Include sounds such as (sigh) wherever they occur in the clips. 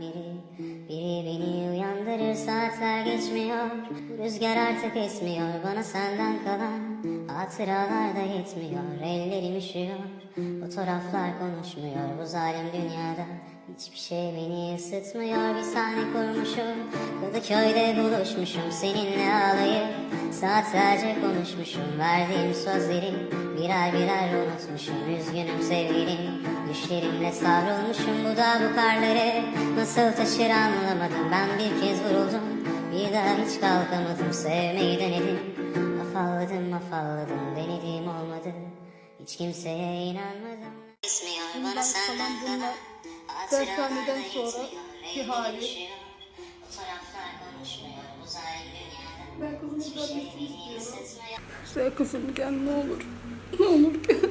biri Biri beni uyandırır saatler geçmiyor. Rüzgar artık esmiyor bana senden kalan Hatıralar da yetmiyor. Ellerim üşüyor Fotoğraflar konuşmuyor. Bu zalim dünyada Hiçbir şey beni ısıtmıyor. Bir sahne kurmuşum. Kadıköy'de buluşmuşum. Seninle ağlayıp Saatlerce konuşmuşum. Verdiğim sözleri Birer birer unutmuşum. Üzgünüm sevgilim. Düşlerimle savrulmuşum. Bu da bu karları Nasıl taşır anlamadım. Ben bir kez vuruldum. Bir daha hiç kalkamadım. Sevmeyi denedim. Afalladım afalladım. Denedim olmadı. Hiç kimseye inanmadım. Bana senden kalan Dershaneden hali. Konuşmuyor bu zalim dünyada Ben kızımı görmesini istiyorum. Güzel kızım gel ne olur. Ne olur gel.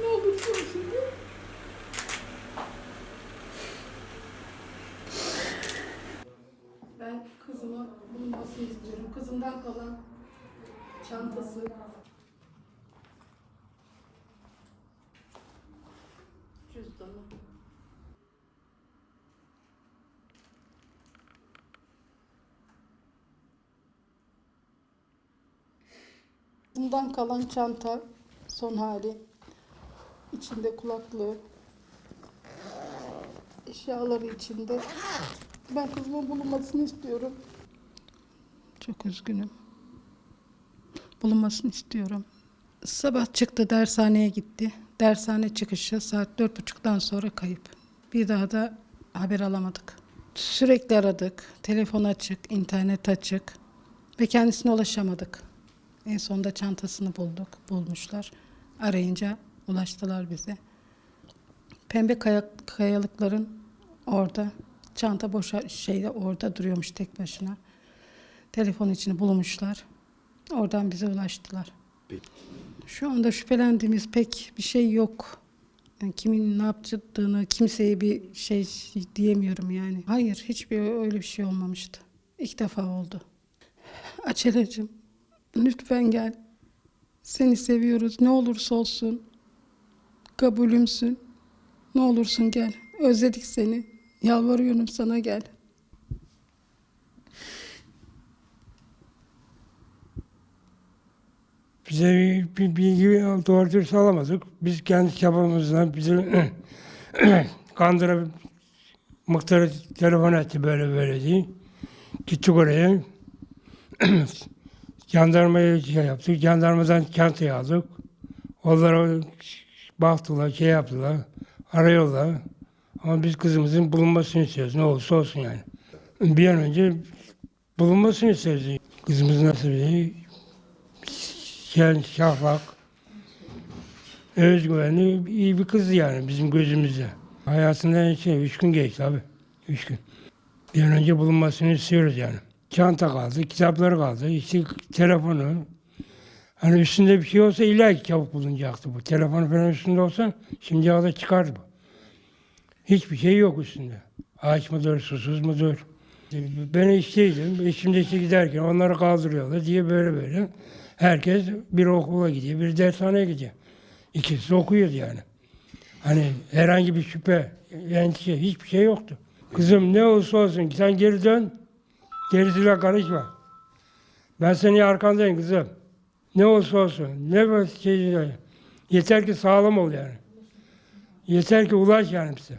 Ne olur sorsun gel. Ben kızıma bulunmasını istiyorum. Kızımdan kalan çantası. Cüzdanı. Bundan kalan çanta son hali. İçinde kulaklığı. Eşyaları içinde. Ben kızımın bulunmasını istiyorum. Çok üzgünüm. Bulunmasını istiyorum. Sabah çıktı dershaneye gitti. Dershane çıkışı saat dört buçuktan sonra kayıp. Bir daha da haber alamadık. Sürekli aradık. Telefon açık, internet açık. Ve kendisine ulaşamadık. En sonunda çantasını bulduk, bulmuşlar. Arayınca ulaştılar bize. Pembe kaya- kayalıkların orada, çanta boşa şeyde orada duruyormuş tek başına. Telefon içini bulmuşlar. Oradan bize ulaştılar. Şu anda şüphelendiğimiz pek bir şey yok. Yani kimin ne yaptığını kimseye bir şey diyemiyorum yani. Hayır, hiçbir öyle bir şey olmamıştı. İlk defa oldu. Açeleciğim, lütfen gel. Seni seviyoruz. Ne olursa olsun. Kabulümsün. Ne olursun gel. Özledik seni. Yalvarıyorum sana gel. Bize bir, bilgi doğru dürüst alamadık. Biz kendi çabamızla bizi (clears throat) kandırıp muhtarı telefon etti böyle böyle diye. Gittik oraya. (clears throat) Jandarmaya şey yaptık. Jandarmadan çantayı aldık. Onlara baktılar, şey yaptılar. Arıyorlar. Ama biz kızımızın bulunmasını istiyoruz. Ne olursa olsun yani. Bir an önce bulunmasını istiyoruz. Kızımız nasıl bir Şen, şafak, özgüvenli iyi bir kızdı yani bizim gözümüzde. Hayatında şey, üç gün geçti abi. Üç gün. Bir an önce bulunmasını istiyoruz yani. Çanta kaldı, kitapları kaldı, işte telefonu. Hani üstünde bir şey olsa illa ki çabuk bulunacaktı bu. Telefonu falan üstünde olsa şimdi da çıkardı bu. Hiçbir şey yok üstünde. Ağaç mıdır, susuz mudur? Ben işteydim. Eşim de işte giderken onları kaldırıyorlar diye böyle böyle. Herkes bir okula gidiyor, bir dershaneye gidiyor. İkisi de okuyordu yani. Hani herhangi bir şüphe, endişe, hiçbir şey yoktu. Kızım ne olursa olsun sen geri dön, gerisiyle karışma. Ben senin arkandayım kızım. Ne olursa olsun, ne var şey, yeter ki sağlam ol yani. Yeter ki ulaş yani bize.